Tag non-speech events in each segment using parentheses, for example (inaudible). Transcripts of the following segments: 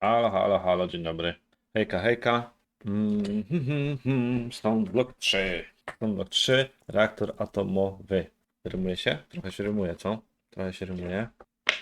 Halo, halo, halo, dzień dobry. Hejka, hejka. Mm, hmm, hmm, Stone Block 3. Stone Block 3, reaktor atomowy. Rymuje się? Trochę się rymuje, co? Trochę się rymuje.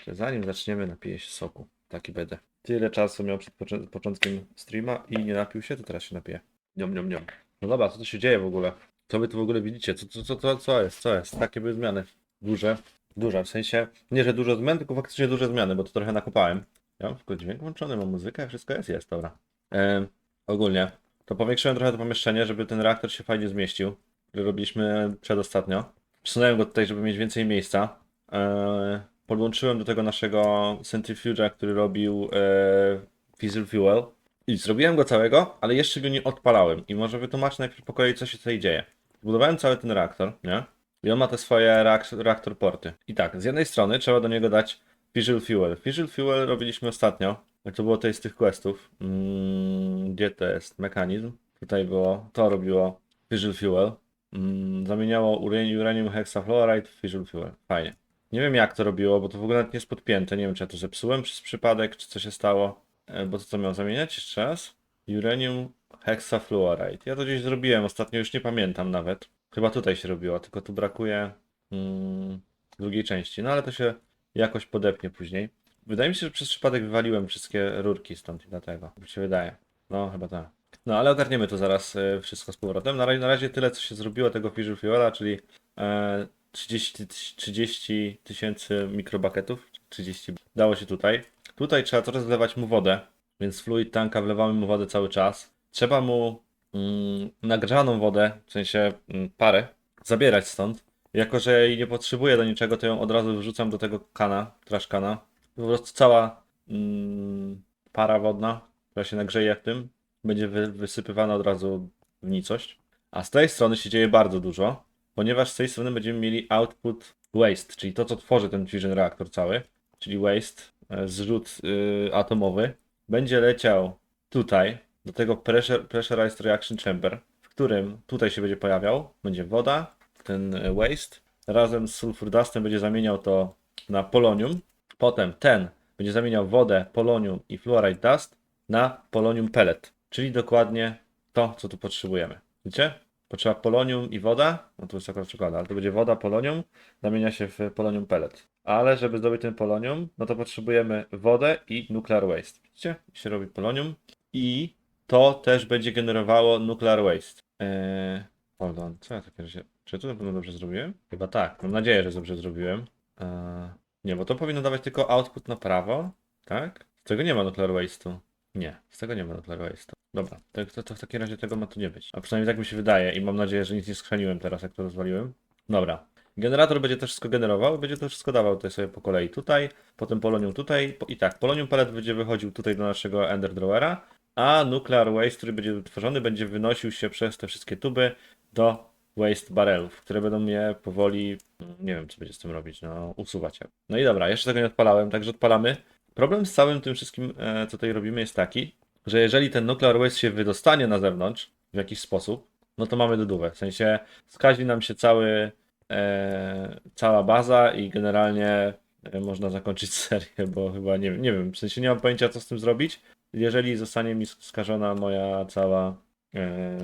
Zanim zaczniemy, napiję się soku. Taki będę. Tyle czasu miał przed poczę- początkiem streama i nie napił się, to teraz się napiję. Niom, niom, niom. No dobra, co tu się dzieje w ogóle? Co wy tu w ogóle widzicie? Co, co, co, co, co jest? Co jest? Takie były zmiany. Duże. Duże, w sensie, nie, że dużo zmian, tylko faktycznie duże zmiany, bo to trochę nakopałem. Ja mam tylko dźwięk włączony, mam muzykę, wszystko jest, jest, dobra. Em, ogólnie, to powiększyłem trochę to pomieszczenie, żeby ten reaktor się fajnie zmieścił, który robiliśmy przedostatnio. Przesunąłem go tutaj, żeby mieć więcej miejsca. E, podłączyłem do tego naszego centrifuge'a, który robił e, diesel fuel. I zrobiłem go całego, ale jeszcze go nie odpalałem. I może wytłumaczę najpierw po kolei, co się tutaj dzieje. Zbudowałem cały ten reaktor, nie? I on ma te swoje reak- reaktor porty. I tak, z jednej strony trzeba do niego dać Visual Fuel. Visual Fuel robiliśmy ostatnio. To było tutaj z tych questów. Mm, gdzie to jest? Mechanizm. Tutaj było, to robiło Visual Fuel. Mm, zamieniało uranium, uranium hexafluoride w Visual Fuel. Fajnie. Nie wiem jak to robiło, bo to w ogóle nie jest podpięte. Nie wiem czy ja to zepsułem przez przypadek, czy co się stało. E, Bo to co miał zamieniać jeszcze raz? Uranium hexafluoride. Ja to gdzieś zrobiłem ostatnio, już nie pamiętam nawet. Chyba tutaj się robiło, tylko tu brakuje mm, drugiej części. No ale to się jakoś podepnie później. Wydaje mi się, że przez przypadek wywaliłem wszystkie rurki stąd i dlatego. Mi się wydaje. No, chyba tak. No, ale ogarniemy to zaraz e, wszystko z powrotem. Na razie, na razie tyle, co się zrobiło tego Fisher Fuela, czyli e, 30 tyś- 30 tysięcy mikrobaketów. 30 dało się tutaj. Tutaj trzeba coraz wlewać mu wodę, więc fluid tanka wlewamy mu wodę cały czas. Trzeba mu mm, nagrzaną wodę, w sensie mm, parę, zabierać stąd. Jako, że jej nie potrzebuję do niczego, to ją od razu wrzucam do tego kana, trash kana. Po prostu cała mm, para wodna, która się nagrzeje w tym, będzie wy, wysypywana od razu w nicość. A z tej strony się dzieje bardzo dużo, ponieważ z tej strony będziemy mieli output waste, czyli to, co tworzy ten fusion reaktor cały, czyli waste, e, zrzut y, atomowy, będzie leciał tutaj, do tego pressure, pressurized reaction chamber, w którym tutaj się będzie pojawiał, będzie woda, ten e, waste, razem z sulfur dustem będzie zamieniał to na polonium, potem ten będzie zamieniał wodę, polonium i fluoride dust na polonium pellet, czyli dokładnie to, co tu potrzebujemy. Widzicie? Potrzeba polonium i woda, no tu jest akurat czekolada, ale to będzie woda, polonium, zamienia się w polonium pellet. Ale żeby zdobyć ten polonium, no to potrzebujemy wodę i nuclear waste. Widzicie? I się robi polonium i to też będzie generowało nuclear waste. Eee, hold on, co ja takie się... Czy to na pewno dobrze zrobiłem? Chyba tak, mam nadzieję, że dobrze zrobiłem. Eee, nie, bo to powinno dawać tylko output na prawo, tak? Z tego nie ma nuclear waste'u. Nie, z tego nie ma nuclear waste'u. Dobra, to, to, to w takim razie tego ma tu nie być. A przynajmniej tak mi się wydaje i mam nadzieję, że nic nie skrzaniłem teraz, jak to rozwaliłem. Dobra. Generator będzie to wszystko generował, będzie to wszystko dawał tutaj sobie po kolei tutaj, potem polonium tutaj i tak, polonium pellet będzie wychodził tutaj do naszego Ender Drawera, a nuclear waste, który będzie wytworzony, będzie wynosił się przez te wszystkie tuby do waste barrelów, które będą mnie powoli, nie wiem co będzie z tym robić, no usuwać. No i dobra, jeszcze tego nie odpalałem, także odpalamy. Problem z całym tym wszystkim, e, co tutaj robimy jest taki, że jeżeli ten nuclear waste się wydostanie na zewnątrz w jakiś sposób, no to mamy dodówę. W sensie skazi nam się cały, e, cała baza i generalnie e, można zakończyć (laughs) serię, bo chyba nie, nie wiem, w sensie nie mam pojęcia co z tym zrobić, jeżeli zostanie mi skażona moja cała e,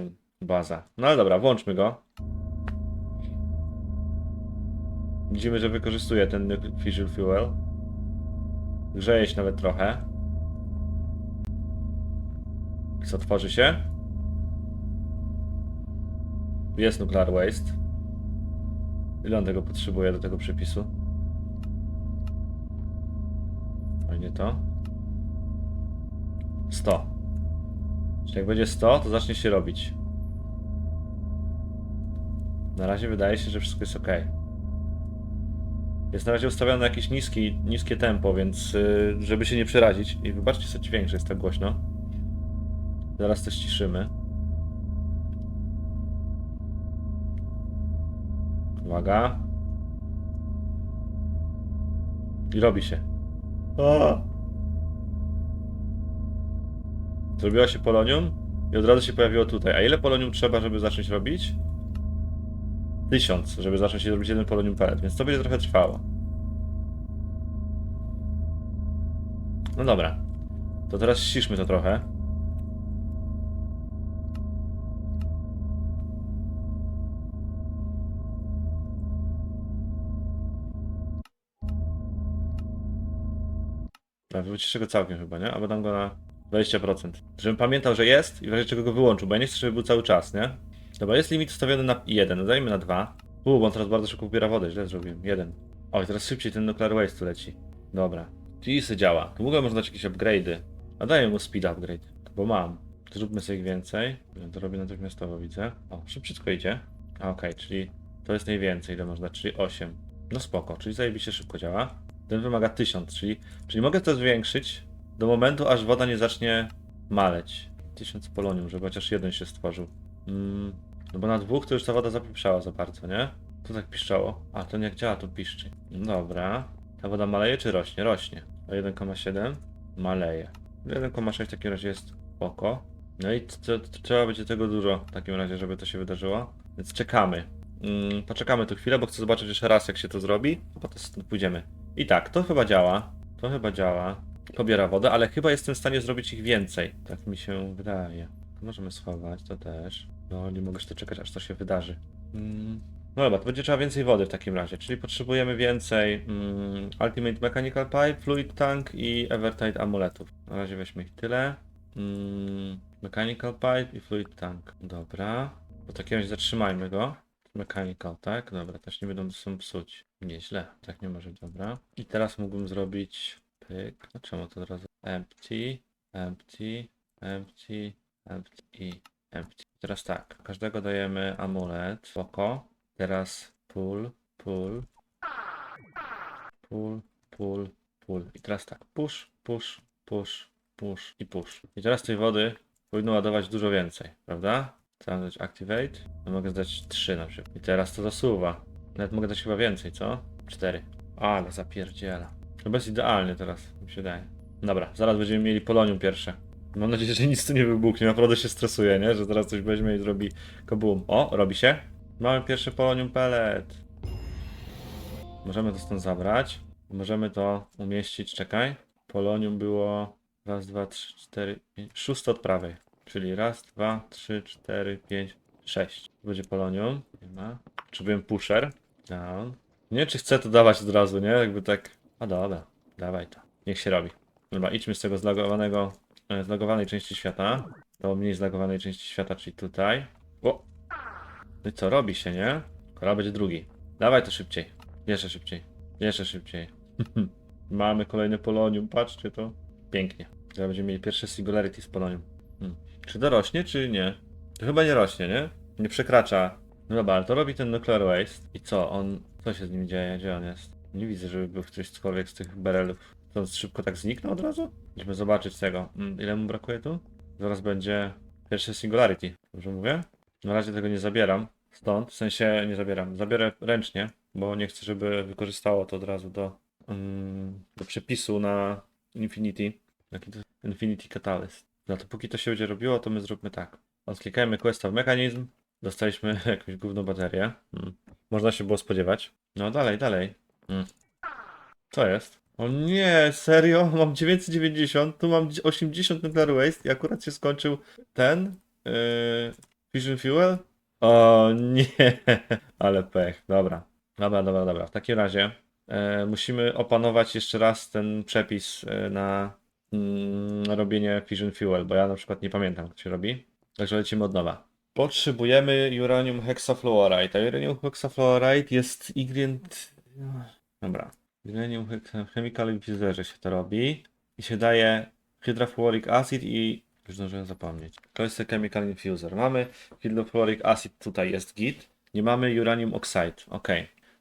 baza. No ale dobra, włączmy go. Widzimy, że wykorzystuje ten fission fuel. Grzeje się nawet trochę. Co tworzy się? Jest nuclear waste. Ile on tego potrzebuje do tego przepisu? Fajnie to. 100. Czyli jak będzie 100, to zacznie się robić. Na razie wydaje się, że wszystko jest ok. Jest na razie ustawione na jakieś niski, niskie tempo, więc yy, żeby się nie przerazić. I wybaczcie sobie dźwięk, jest tak głośno. Zaraz też ciszymy. Uwaga. I robi się. A! Zrobiło się polonium i od razu się pojawiło tutaj. A ile polonium trzeba, żeby zacząć robić? Tysiąc, żeby zacząć robić jeden polonium pellet, więc to będzie trochę trwało. No dobra. To teraz ściszmy to trochę. Prawie wyciszę go całkiem chyba, nie? Albo dam go na 20%. Żebym pamiętał, że jest i w razie czego go wyłączył, bo ja nie chcę, żeby był cały czas, nie? Dobra, jest limit ustawiony na 1, dajmy na 2. U, bo on teraz bardzo szybko pobiera wodę, źle zrobiłem. 1. O, i teraz szybciej ten nuclear waste tu leci. Dobra. Czyli se działa. Tu można dać jakieś upgrade'y. A daję mu speed upgrade, bo mam. Zróbmy sobie ich więcej. Ja to robię natychmiastowo, widzę. O, szybciutko idzie. Okej, czyli to jest najwięcej, ile można, czyli 8. No spoko, czyli zajebiście szybko działa. Ten wymaga 1000, czyli, czyli mogę to zwiększyć do momentu, aż woda nie zacznie maleć. 1000 polonium, żeby chociaż jeden się stworzył. Mm, no bo na dwóch to już ta woda zapieprzała za bardzo, nie? To tak piszczało. A, to nie działa, to piszczy. Dobra. Ta woda maleje czy rośnie? Rośnie. O 1,7 maleje. 1,6 w takim razie jest oko. No i t- t- trzeba będzie tego dużo w takim razie, żeby to się wydarzyło. Więc czekamy. Mm, poczekamy tu chwilę, bo chcę zobaczyć jeszcze raz, jak się to zrobi. Potem stąd pójdziemy. I tak, to chyba działa. To chyba działa. Pobiera wodę, ale chyba jestem w stanie zrobić ich więcej. Tak mi się wydaje. To możemy schować, to też. No, nie mogę jeszcze czekać, aż to się wydarzy. Mm. No dobra, to będzie trzeba więcej wody w takim razie, czyli potrzebujemy więcej mm, Ultimate Mechanical Pipe, Fluid Tank i Evertide amuletów. Na razie weźmy ich tyle. Mm, mechanical Pipe i Fluid Tank. Dobra. Takim razie zatrzymajmy go. Mechanical, tak? Dobra, też nie będą się psuć. Nieźle, tak nie może być, dobra. I teraz mógłbym zrobić pyk. No czemu to od razu? Empty, empty, empty, empty i empty. Teraz tak, każdego dajemy amulet, spoko. Teraz pull, pull, pull, pull, pull. I teraz tak, push, push, push, push i push. I teraz tej wody powinno ładować dużo więcej, prawda? Mam dać? Activate? No mogę dać 3 na przykład. I teraz to zasuwa. Nawet mogę dać chyba więcej, co? 4. Ale zapierdziela. Chyba jest idealnie teraz, mi się wydaje. Dobra, zaraz będziemy mieli polonium pierwsze. Mam nadzieję, że nic tu nie wybuchnie. Naprawdę się stresuję, nie? Że teraz coś weźmie i zrobi kabum. O, robi się. Mamy pierwszy polonium pellet. Możemy to stąd zabrać. Możemy to umieścić, czekaj. Polonium było raz, dwa, trzy, cztery, pięć, szóste od prawej. Czyli raz, dwa, trzy, cztery, pięć, sześć. Będzie polonium. Nie ma. Potrzebujemy pusher. Down. Nie czy chcę to dawać od razu, nie? Jakby tak. A dobra, dawaj to. Niech się robi. Dobra, idźmy z tego zlagowanego, zlagowanej części świata do mniej zlagowanej części świata, czyli tutaj. O! No i co, robi się, nie? Kola będzie drugi. Dawaj to szybciej. Jeszcze szybciej. Jeszcze szybciej. (laughs) Mamy kolejne polonium, patrzcie to. Pięknie. Teraz będziemy mieli pierwsze singularity z polonium. Hmm. Czy to rośnie, czy nie? To chyba nie rośnie, nie? Nie przekracza. No dobra, ale to robi ten nuclear waste. I co? On... Co się z nim dzieje? Gdzie on jest? Nie widzę, żeby był ktoś cokolwiek z tych berelów. To szybko tak zniknął od razu? Musimy zobaczyć tego. Mm, ile mu brakuje tu? Zaraz będzie pierwsze singularity. Dobrze mówię? Na razie tego nie zabieram. Stąd, w sensie nie zabieram. Zabiorę ręcznie, bo nie chcę, żeby wykorzystało to od razu do, mm, do przepisu na Infinity. Jaki to? Infinity Catalyst. No to póki to się będzie robiło, to my zróbmy tak. Odklikajmy questa w mechanizm. Dostaliśmy (laughs) jakąś gówną baterię. Hmm. Można się było spodziewać. No dalej, dalej. Hmm. Co jest? O nie, serio? (laughs) Mam 990, tu mam 80 nuclear waste i akurat się skończył ten yy, Fission Fuel? O nie, (laughs) ale pech. Dobra, dobra, dobra, dobra. W takim razie e, musimy opanować jeszcze raz ten przepis e, na na robienie Fission Fuel, bo ja na przykład nie pamiętam, jak się robi. Także lecimy od nowa. Potrzebujemy uranium hexafluoride. A uranium hexafluoride jest ingredient... Dobra. Hexa- chemical infuserze się to robi. I się daje hydrofluoric acid i... Już zdążyłem zapomnieć. To jest chemical infuser. Mamy hydrofluoric acid, tutaj jest git. Nie mamy uranium oxide. Ok.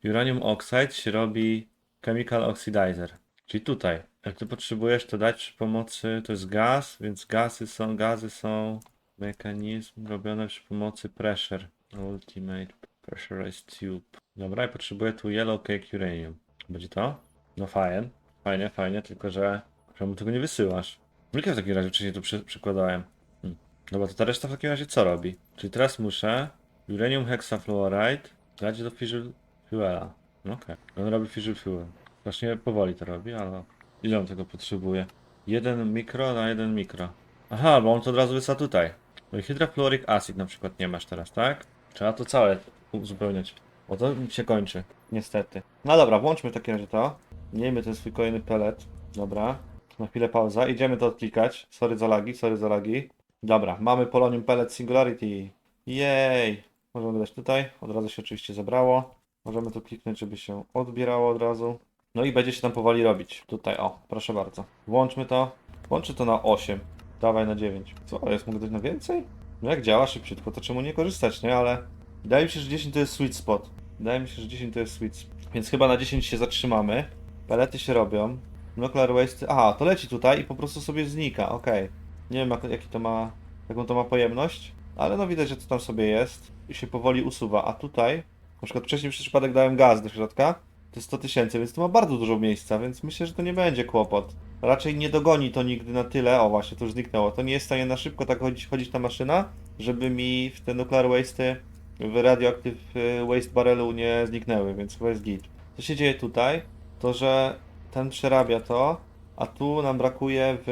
Uranium oxide się robi chemical oxidizer. Czyli tutaj. Jak ty potrzebujesz to dać przy pomocy, to jest gaz, więc gazy są, gazy są mechanizm robiony przy pomocy pressure. Ultimate pressurized tube. Dobra, i potrzebuję tu yellow cake uranium. Będzie to? No fajnie, fajnie, fajnie, tylko że czemu tego nie wysyłasz? Ile w takim razie wcześniej tu przy, przykładałem? Hmm. Dobra, to ta reszta w takim razie co robi? Czyli teraz muszę uranium hexafluoride dać do fission fuela. Okej, on robi fission fuel. Właśnie powoli to robi, ale ile on tego potrzebuje? 1 mikro na 1 mikro. Aha, bo on to od razu wysa tutaj. No i hydrofluoric acid na przykład nie masz teraz, tak? Trzeba to całe uzupełniać. Bo to się kończy. Niestety. No dobra, włączmy w takim razie to. Miejmy ten swój kolejny pelet. Dobra. Na chwilę pauza. Idziemy to odklikać. Sorry za lagi, sorry za lagi. Dobra, mamy Polonium Pellet Singularity. Jej! Możemy dać tutaj. Od razu się oczywiście zebrało. Możemy tu kliknąć, żeby się odbierało od razu. No i będzie się tam powoli robić. Tutaj, o, proszę bardzo. Włączmy to. Włączę to na 8. Dawaj na 9. Co jest? Mogę dać na więcej? No jak działa szybciutko, to czemu nie korzystać, nie? Ale wydaje mi się, że 10 to jest sweet spot. Wydaje mi się, że 10 to jest sweet spot. Więc chyba na 10 się zatrzymamy. Pelety się robią. Nuclear waste. Aha, to leci tutaj i po prostu sobie znika. Okej. Nie wiem, jak, jaki to ma, jaką to ma pojemność, ale no widać, że to tam sobie jest i się powoli usuwa. A tutaj, na przykład wcześniej przez przypadek dałem gaz do środka, to jest 100 tysięcy, więc to ma bardzo dużo miejsca, więc myślę, że to nie będzie kłopot. Raczej nie dogoni to nigdy na tyle, o właśnie, to już zniknęło. To nie jest w stanie na szybko tak chodzić, chodzić ta maszyna, żeby mi w te nuclear waste'y w radioactive y, waste barrelu nie zniknęły, więc chyba jest git. Co się dzieje tutaj, to że ten przerabia to, a tu nam brakuje w...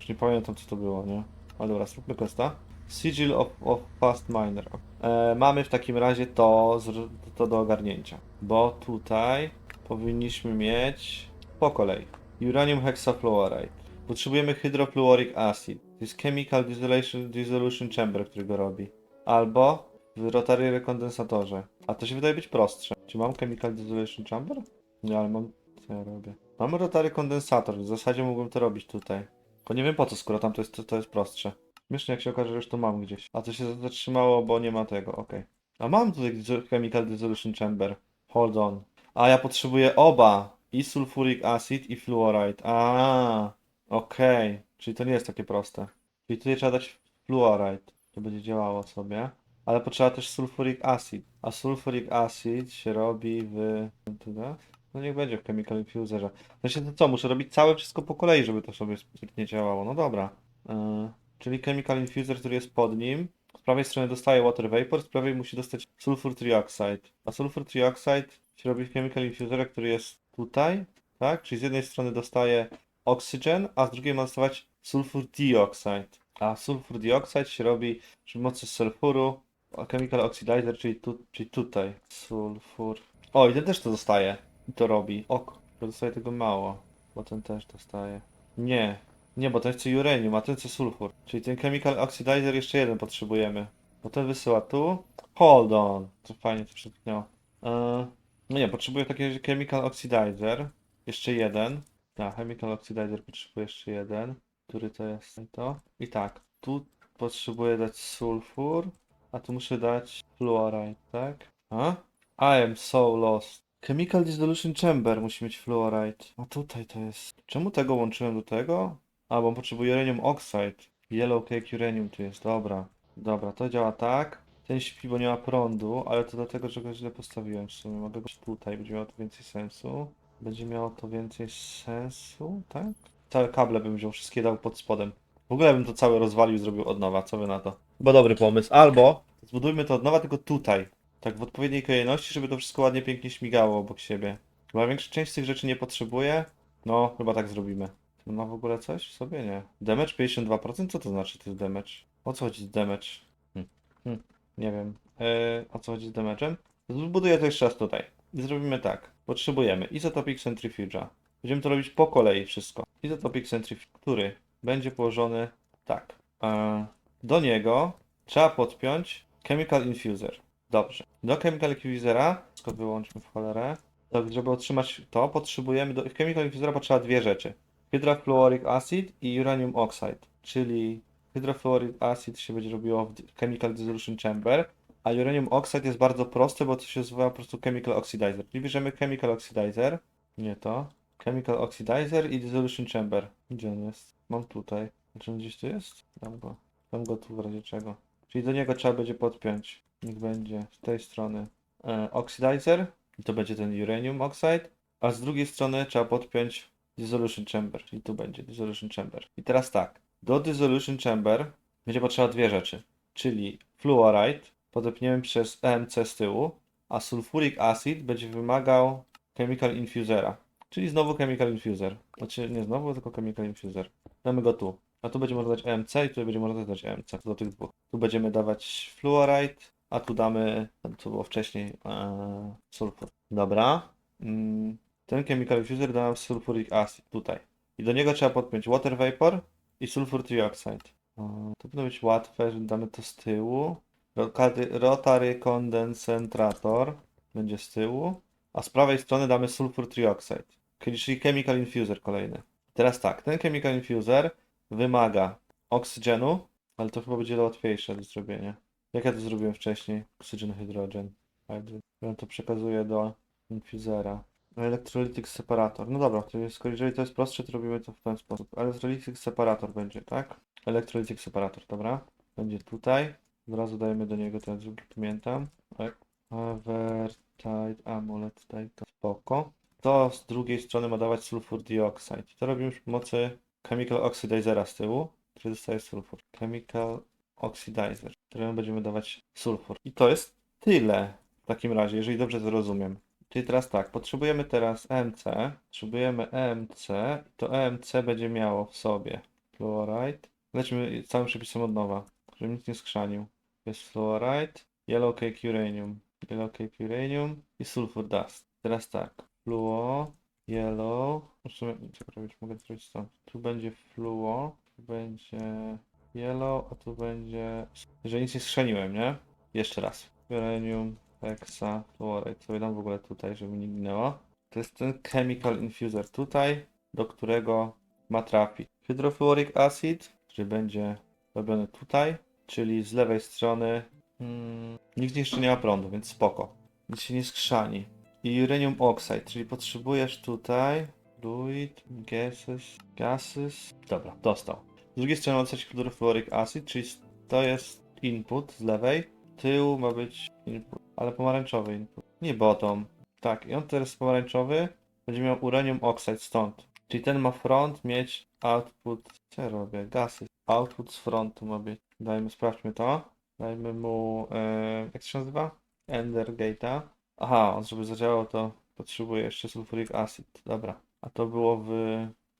Już nie pamiętam co to było, nie? Ale dobra, zróbmy questa. Sigil of, of Fast Miner. E, mamy w takim razie to, to do ogarnięcia. Bo tutaj powinniśmy mieć po kolei. Uranium hexafluoride. Potrzebujemy hydrofluoric acid. To jest chemical dissolution, dissolution chamber, który go robi. Albo w rotary rekondensatorze. A to się wydaje być prostsze. Czy mam chemical dissolution chamber? Nie, ale mam... Co ja robię? Mam rotary kondensator. W zasadzie mógłbym to robić tutaj. Tylko nie wiem po co, skoro tam to jest, to, to jest prostsze. Śmiesznie jak się okaże, że już to mam gdzieś. A to się zatrzymało, bo nie ma tego, okej. A mam tutaj Chemical Dissolution Chamber. Hold on. A ja potrzebuję oba. I sulfuric acid i fluoride. A, okej. Czyli to nie jest takie proste. Czyli tutaj trzeba dać fluoride. To będzie działało sobie. Ale potrzeba też sulfuric acid. A sulfuric acid się robi w... No niech będzie w Chemical Infuserze. Znaczy to co, muszę robić całe wszystko po kolei, żeby to sobie sprytnie działało. No dobra. Yy, czyli Chemical Infuser, który jest pod nim. Z prawej strony dostaje Water Vapor, z prawej musi dostać Sulfur Trioxide. A Sulfur Trioxide się robi w Chemical Infuserze, który jest tutaj, tak? Czyli z jednej strony dostaje Oxygen, a z drugiej ma dostawać Sulfur Dioxide. A Sulfur Dioxide się robi przy pomocy sulfuru, Chemical Oxidizer, czyli, tu, czyli tutaj. Sulfur. O, i ten też to dostaje. I to robi. Ok, dostaje tego mało. Bo ten też dostaje. Nie. Nie, bo ten chce uranium, a ten chce sulfur. Czyli ten chemical oxidizer jeszcze jeden potrzebujemy. Bo ten wysyła tu. Hold on. To fajnie to przetnęło. Eee, no nie, potrzebuję takiego chemical oxidizer. Jeszcze jeden. Tak, chemical oxidizer potrzebuję jeszcze jeden. Który to jest? To. I tak. Tu potrzebuję dać sulfur. A tu muszę dać fluoride, tak? A? I am so lost. Chemical Dissolution Chamber musi mieć fluoride. A tutaj to jest. Czemu tego łączyłem do tego? A, bo on potrzebuje uranium oxide. Yellow cake uranium tu jest, dobra. Dobra, to działa tak. Ten śpi, bo nie ma prądu, ale to dlatego, że go źle postawiłem w sumie. Mogę go tutaj, będzie miało to więcej sensu. Będzie miało to więcej sensu, tak? Całe kable bym wziął, wszystkie dał pod spodem. W ogóle bym to całe rozwalił zrobił od nowa, co wy na to? Chyba dobry pomysł. Albo zbudujmy to od nowa, tylko tutaj. Tak w odpowiedniej kolejności, żeby to wszystko ładnie, pięknie śmigało obok siebie. Chyba większa część z tych rzeczy nie potrzebuje. No, chyba tak zrobimy. Ma w ogóle coś sobie? Nie. Damage 52%? Co to znaczy to jest damage? O co chodzi z damage? Hm. Hm. Nie wiem. Eee, o co chodzi z damage'em? Zbuduję to jeszcze raz tutaj. I zrobimy tak. Potrzebujemy Isotopic Centrifuge'a. Będziemy to robić po kolei wszystko. Isotopic Centrifuge, który będzie położony tak. Eee, do niego trzeba podpiąć Chemical Infuser. Dobrze. Do Chemical Infusera, tylko wyłączmy w cholerę. Tak, żeby otrzymać to, potrzebujemy do Chemical Infusera potrzeba dwie rzeczy. Hydrofluoric acid i uranium oxide, czyli hydrofluoric acid się będzie robiło w chemical dissolution chamber, a uranium oxide jest bardzo proste, bo to się nazywa po prostu chemical oxidizer. Czyli bierzemy chemical oxidizer, nie to, chemical oxidizer i dissolution chamber. Gdzie on jest? Mam tutaj. Czy on gdzieś tu jest? Dam Dam go tu w razie czego. Czyli do niego trzeba będzie podpiąć. Niech będzie z tej strony e, oxidizer i to będzie ten uranium oxide, a z drugiej strony trzeba podpiąć Dissolution Chamber, czyli tu będzie Dissolution Chamber. I teraz tak, do Dissolution Chamber będzie potrzeba dwie rzeczy, czyli fluoride podepniemy przez EMC z tyłu, a sulfuric acid będzie wymagał chemical infusera, czyli znowu chemical infuser. Znaczy nie znowu, tylko chemical infuser. damy go tu. A tu będzie można dać EMC i tu będzie można dać EMC do tych dwóch. Tu będziemy dawać fluoride, a tu damy, co było wcześniej, e, sulfur. Dobra. Mm, ten chemical infuser da nam sulfuric acid tutaj. I do niego trzeba podpiąć water vapor i sulfur trioxide. To powinno być łatwe, że damy to z tyłu. Rotary, kondensator będzie z tyłu, a z prawej strony damy sulfur trioxide, czyli chemical infuser kolejny. Teraz tak, ten chemical infuser wymaga oksygenu, ale to chyba będzie łatwiejsze do zrobienia. Jak ja to zrobiłem wcześniej? Oxygen, hydrogen. Ja to przekazuję do infusera. Electrolytic separator. No dobra, to jest, jeżeli to jest prostsze, to robimy to w ten sposób. Electrolytic separator będzie, tak? Electrolytic separator, dobra. Będzie tutaj. Od razu dajemy do niego ten drugi, pamiętam. Tak. Avertide, amulet, tutaj to spoko. To z drugiej strony ma dawać sulfur dioxide. To robimy przy pomocy chemical oxidizera z tyłu, który dostaje sulfur. Chemical oxidizer, któremu będziemy dawać sulfur. I to jest tyle w takim razie, jeżeli dobrze to rozumiem. Czyli teraz tak, potrzebujemy teraz EMC, potrzebujemy EMC, to EMC będzie miało w sobie fluoride. Lecimy całym przepisem od nowa, żeby nic nie skrzanił. Jest fluoride, yellow cake uranium, yellow cake uranium i sulfur dust. Teraz tak, fluo, yellow, co robić, mogę zrobić stąd. Tu będzie fluo, tu będzie yellow, a tu będzie, jeżeli nic nie skrzaniłem, nie? Jeszcze raz. Uranium, hexa, fluoride, sobie dam w ogóle tutaj, żeby nie ginęło. To jest ten chemical infuser tutaj, do którego ma trafić hydrofluoric acid, który będzie robiony tutaj, czyli z lewej strony mm, nikt jeszcze nie ma prądu, więc spoko. Nic się nie skrzani. I uranium oxide, czyli potrzebujesz tutaj fluid, gases, gases. Dobra, dostał. Z drugiej strony ma dostać hydrofluoric acid, czyli to jest input z lewej. Tył ma być input, ale pomarańczowy input. Nie bottom. Tak, i on teraz pomarańczowy będzie miał uranium oxide stąd. Czyli ten ma front mieć output. Co ja robię? Gasy. Output z frontu ma być. Dajmy, sprawdźmy to. Dajmy mu. E, jak się nazywa? Ender Gate'a. Aha, żeby zadziałał to potrzebuje jeszcze sulfuric acid. Dobra. A to było w.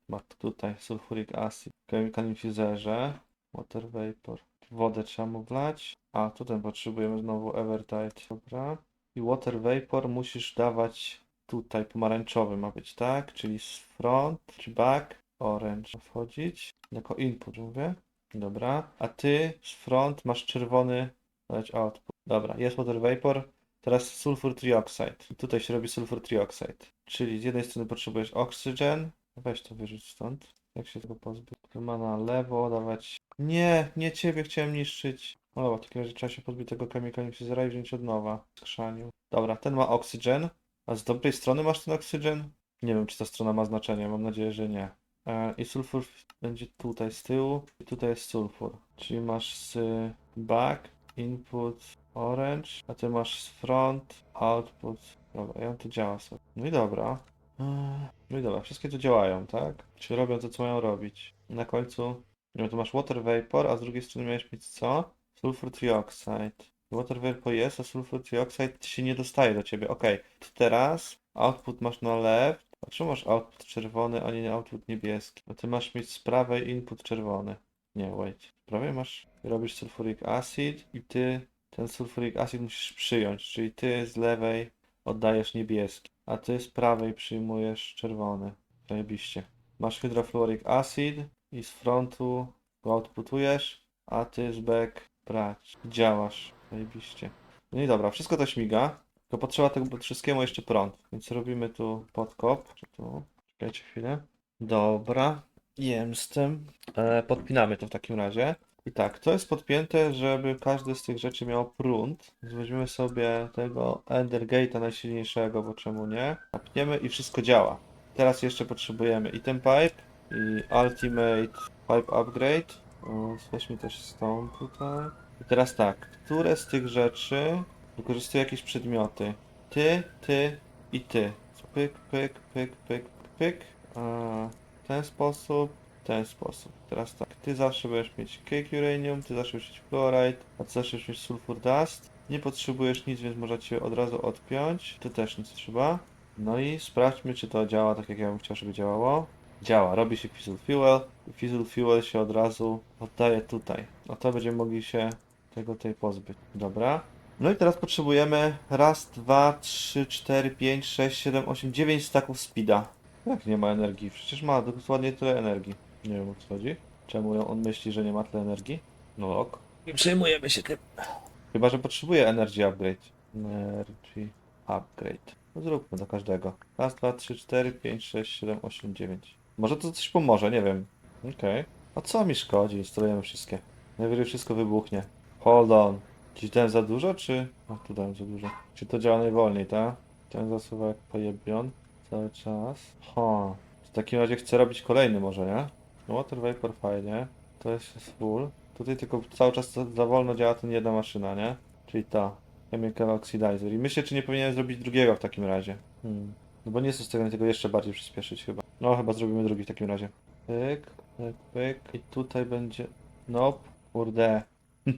Mat tutaj. Sulfuric acid. Chemical infuserze. Water vapor. Wodę trzeba mu wlać. A tutaj potrzebujemy znowu Evertide. Dobra. I water vapor musisz dawać tutaj pomarańczowy ma być, tak? Czyli z front, czy back, orange ma wchodzić jako input, mówię. Dobra. A ty z front masz czerwony dać output. Dobra, jest water vapor. Teraz sulfur trioxide. Tutaj się robi sulfur trioxide. Czyli z jednej strony potrzebujesz oxygen. Weź to wyrzuć stąd. Jak się tego pozbyć? To ma na lewo dawać. Nie, nie ciebie chciałem niszczyć. No dobra, w takim razie trzeba się pozbyć tego chemical infusera i wziąć od nowa. Skrzaniu. Dobra, ten ma oxygen. A z dobrej strony masz ten oksygen? Nie wiem, czy ta strona ma znaczenie, mam nadzieję, że nie. E, I sulfur będzie tutaj z tyłu, i tutaj jest sulfur. Czyli masz z back, input, orange, a ty masz front, output. Dobra, on to działa sobie. No i dobra. E, No i dobra, wszystkie tu działają, tak? Czy robią to, co mają robić. Na końcu, wiem, tu masz water vapor, a z drugiej strony miałeś mieć co? Sulfur trioxide. Water vapor jest, a sulfur trioxide się nie dostaje do ciebie. Ok, to teraz output masz na left. A czemu masz output czerwony, a nie output niebieski? Bo ty masz mieć z prawej input czerwony. Nie, wait. Z prawej masz, robisz sulfuric acid i ty ten sulfuric acid musisz przyjąć, czyli ty z lewej oddajesz niebieski, a ty z prawej przyjmujesz czerwony. Zajebiście. Masz hydrofluoric acid i z frontu go outputujesz, a ty z back brać. Działasz. Zajebiście. No i dobra, wszystko to śmiga. Tylko potrzeba tego wszystkiemu jeszcze prąd. Więc robimy tu podkop. Tu? Czekajcie chwilę. Dobra. Jem z tym. E, podpinamy to w takim razie. I tak, to jest podpięte, żeby każdy z tych rzeczy miał prąd. Weźmiemy sobie tego Ender Gate'a najsilniejszego, bo czemu nie? Napniemy i wszystko działa. Teraz jeszcze potrzebujemy item pipe i ultimate pipe upgrade. Weźmy też stone tutaj. I teraz tak, które z tych rzeczy wykorzystują jakieś przedmioty? Ty, ty i ty. Pyk, pyk, pyk, pyk, pyk. W ten sposób, w ten sposób. Teraz tak, ty zawsze będziesz mieć cake uranium, ty zawsze będziesz mieć fluoride, a ty zawsze będziesz mieć sulfur dust. Nie potrzebujesz nic, więc można cię od razu odpiąć. Tu też nic trzeba. No i sprawdźmy, czy to działa tak, jak ja bym chciał, żeby działało. działa. Robi się Fizzle Fuel. Fizzle Fuel się od razu oddaje tutaj. A to będziemy mogli się tego tutaj pozbyć. Dobra. No i teraz potrzebujemy raz, dwa, trzy, cztery, pięć, sześć, siedem, osiem, dziewięć staków speeda. Jak nie ma energii? Przecież ma dokładnie tyle energii. Nie wiem o co chodzi. Czemu on myśli, że nie ma tyle energii? No ok. Nie przejmujemy się tym. Chyba, że potrzebuje energy upgrade. Energy upgrade. No zróbmy do każdego. Raz, dwa, trzy, cztery, pięć, sześć, siedem, osiem, dziewięć. Może to coś pomoże, nie wiem. Okej. A co mi szkodzi? Instalujemy wszystkie. Najwyżej wszystko wybuchnie. Hold on. Ci dałem za dużo, czy... O, tu dałem za dużo. Czy to działa najwolniej, tak? Ten zasuwa jak pojebion. Cały czas. Ha. W takim razie chcę robić kolejny może, nie? No, Water Vapor fajnie. To jest full. Tutaj tylko cały czas za- wolno działa ten jedna maszyna, nie? Czyli ta. Chemical Oxidizer. I myślę, czy nie powinienem zrobić drugiego w takim razie. Hmm. No bo nie jestem w stanie tego jeszcze bardziej przyspieszyć chyba. No chyba zrobimy drugi w takim razie. Pyk, pyk, pyk. I tutaj będzie... Nope. Kurde. (laughs)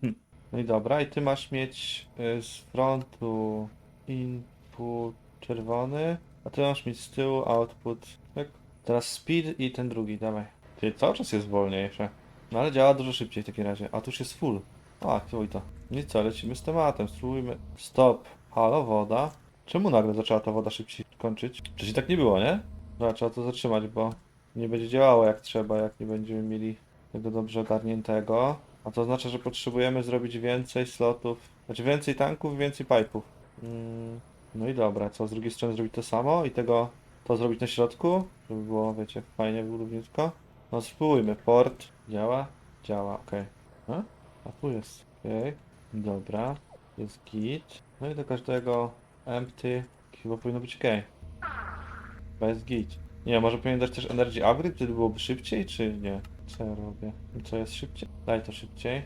No i dobra, i ty masz mieć y, z frontu input czerwony, a ty masz mieć z tyłu output. Tak. Teraz speed i ten drugi, dawaj. Czyli cały czas jest wolniejsze. No ale działa dużo szybciej w takim razie. A tu już jest full. A, to i to. No co, lecimy z tematem, spróbujmy. Stop. Halo, woda. Czemu nagle zaczęła ta woda szybciej kończyć? Wcześniej tak nie było, nie? Dobra, trzeba to zatrzymać, bo nie będzie działało jak trzeba, jak nie będziemy mieli tego dobrze ogarniętego. A to oznacza, że potrzebujemy zrobić więcej slotów, znaczy więcej tanków więcej pipe'ów. Mm, no i dobra, co z drugiej strony zrobić to samo i tego to zrobić na środku, żeby było, wiecie, fajnie równiutko. No spróbujmy, port działa? Działa, okej. A? A tu jest, okej, dobra, jest git. No i do każdego empty chyba powinno być. Chyba jest git. Nie, może powinien dać też energy upgrade, wtedy byłoby szybciej, czy nie? Co ja robię? Co jest szybciej? Daj to szybciej.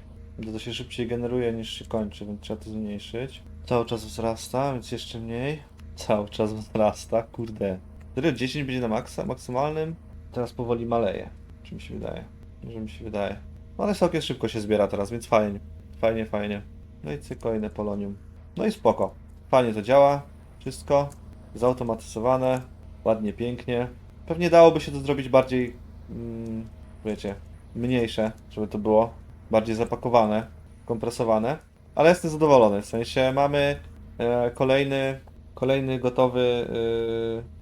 To, to się szybciej generuje niż się kończy, więc trzeba to zmniejszyć. Cały czas wzrasta, więc jeszcze mniej. Cały czas wzrasta, kurde. Serio, 10 będzie na maksa, maksymalnym? Teraz powoli maleje. Czy mi się wydaje? Że mi się wydaje. No, Ale całkiem szybko się zbiera teraz, więc fajnie. Fajnie, fajnie. No i cyk, kolejne polonium. No i spoko. Fajnie to działa. Wszystko zautomatyzowane. Ładnie, pięknie. Pewnie dałoby się to zrobić bardziej, mm, wiecie, mniejsze, żeby to było bardziej zapakowane, kompresowane. Ale jestem zadowolony. W sensie mamy e, kolejny, kolejny gotowy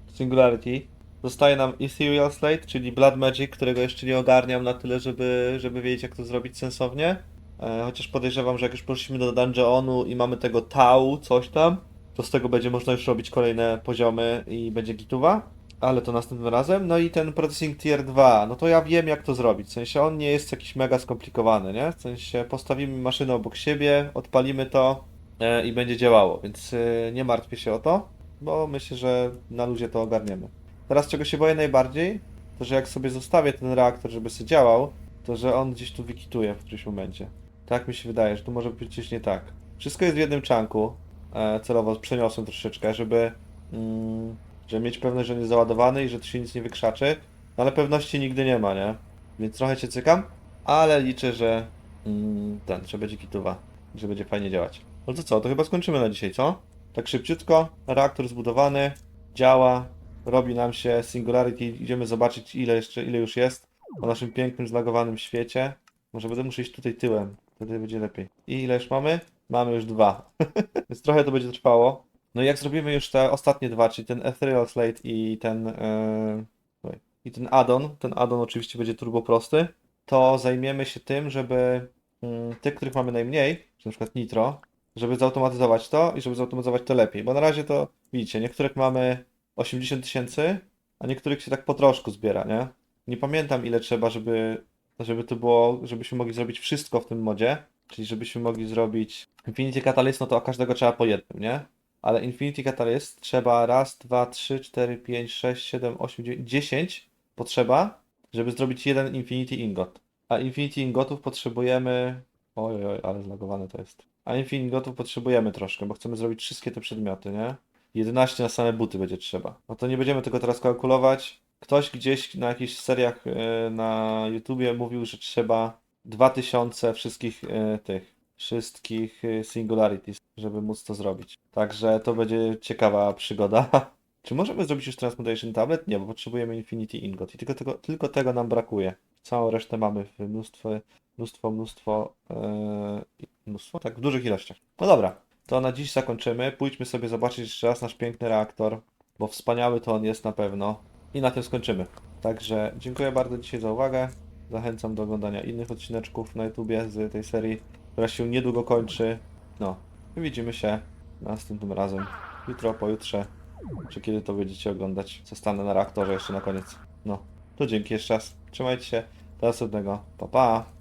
e, Singularity. Zostaje nam Ethereal Slate, czyli Blood Magic, którego jeszcze nie ogarniam na tyle, żeby, żeby wiedzieć jak to zrobić sensownie. E, chociaż podejrzewam, że jak już poszliśmy do dungeonu i mamy tego Tau, coś tam, to z tego będzie można już robić kolejne poziomy i będzie gituwa. Ale to następnym razem. No i ten Processing Tier 2, no to ja wiem jak to zrobić. W sensie on nie jest jakiś mega skomplikowany, nie? W sensie postawimy maszynę obok siebie, odpalimy to e, i będzie działało. Więc e, nie martwię się o to, bo myślę, że na luzie to ogarniemy. Teraz czego się boję najbardziej, to że jak sobie zostawię ten reaktor, żeby sobie działał, to że on gdzieś tu wykituje w którymś momencie. Tak mi się wydaje, że tu może być gdzieś nie tak. Wszystko jest w jednym czanku. E, celowo przeniosłem troszeczkę, żeby, mm, żeby mieć pewność, że on jest załadowany i że tu się nic nie wykrzaczy. No ale pewności nigdy nie ma, nie? Więc trochę się cykam, ale liczę, że mm, ten, że będzie kituwa, że będzie fajnie działać. No to co, to chyba skończymy na dzisiaj, co? Tak szybciutko, reaktor zbudowany, działa, robi nam się Singularity, idziemy zobaczyć ile jeszcze, ile już jest po naszym pięknym, zlagowanym świecie. Może będę muszę iść tutaj tyłem, wtedy będzie lepiej. I ile już mamy? Mamy już dwa. (laughs) Więc trochę to będzie trwało. No i jak zrobimy już te ostatnie dwa, czyli ten Ethereal Slate i ten yy, i ten addon, ten addon oczywiście będzie turbo prosty, to zajmiemy się tym, żeby mm, tych, których mamy najmniej, czy na przykład Nitro, żeby zautomatyzować to i żeby zautomatyzować to lepiej. Bo na razie to widzicie, niektórych mamy 80 tysięcy, a niektórych się tak po troszku zbiera, nie? Nie pamiętam ile trzeba, żeby, żeby to było, żebyśmy mogli zrobić wszystko w tym modzie. Czyli żebyśmy mogli zrobić Infinity Catalyst, no to o każdego trzeba po jednym, nie? Ale Infinity Catalyst trzeba raz, dwa, trzy, cztery, pięć, sześć, siedem, osiem, dziewięć, dziesięć potrzeba, żeby zrobić jeden Infinity Ingot. A Infinity Ingotów potrzebujemy... Oj, oj, ale zlagowane to jest. A Infinity Ingotów potrzebujemy troszkę, bo chcemy zrobić wszystkie te przedmioty, nie? 11 na same buty będzie trzeba. No to nie będziemy tego teraz kalkulować. Ktoś gdzieś na jakichś seriach e, na YouTubie mówił, że trzeba 2000 wszystkich e, tych, wszystkich e, singularities, żeby móc to zrobić. Także to będzie ciekawa przygoda. (laughs) Czy możemy zrobić już Transmutation Tablet? Nie, bo potrzebujemy Infinity Ingot i tylko tego, tylko tego nam brakuje. Całą resztę mamy w mnóstwo, mnóstwo, mnóstwo, yy, mnóstwo? Tak, w dużych ilościach. No dobra, to na dziś zakończymy. Pójdźmy sobie zobaczyć jeszcze raz nasz piękny reaktor, bo wspaniały to on jest na pewno. I na tym skończymy. Także dziękuję bardzo dzisiaj za uwagę. Zachęcam do oglądania innych odcineczków na YouTubie z tej serii, która się niedługo kończy. No, widzimy się następnym razem. Jutro, pojutrze, czy kiedy to będziecie oglądać. Zostanę na reaktorze jeszcze na koniec. No, to dzięki jeszcze raz. Trzymajcie się. Do następnego. Pa, pa.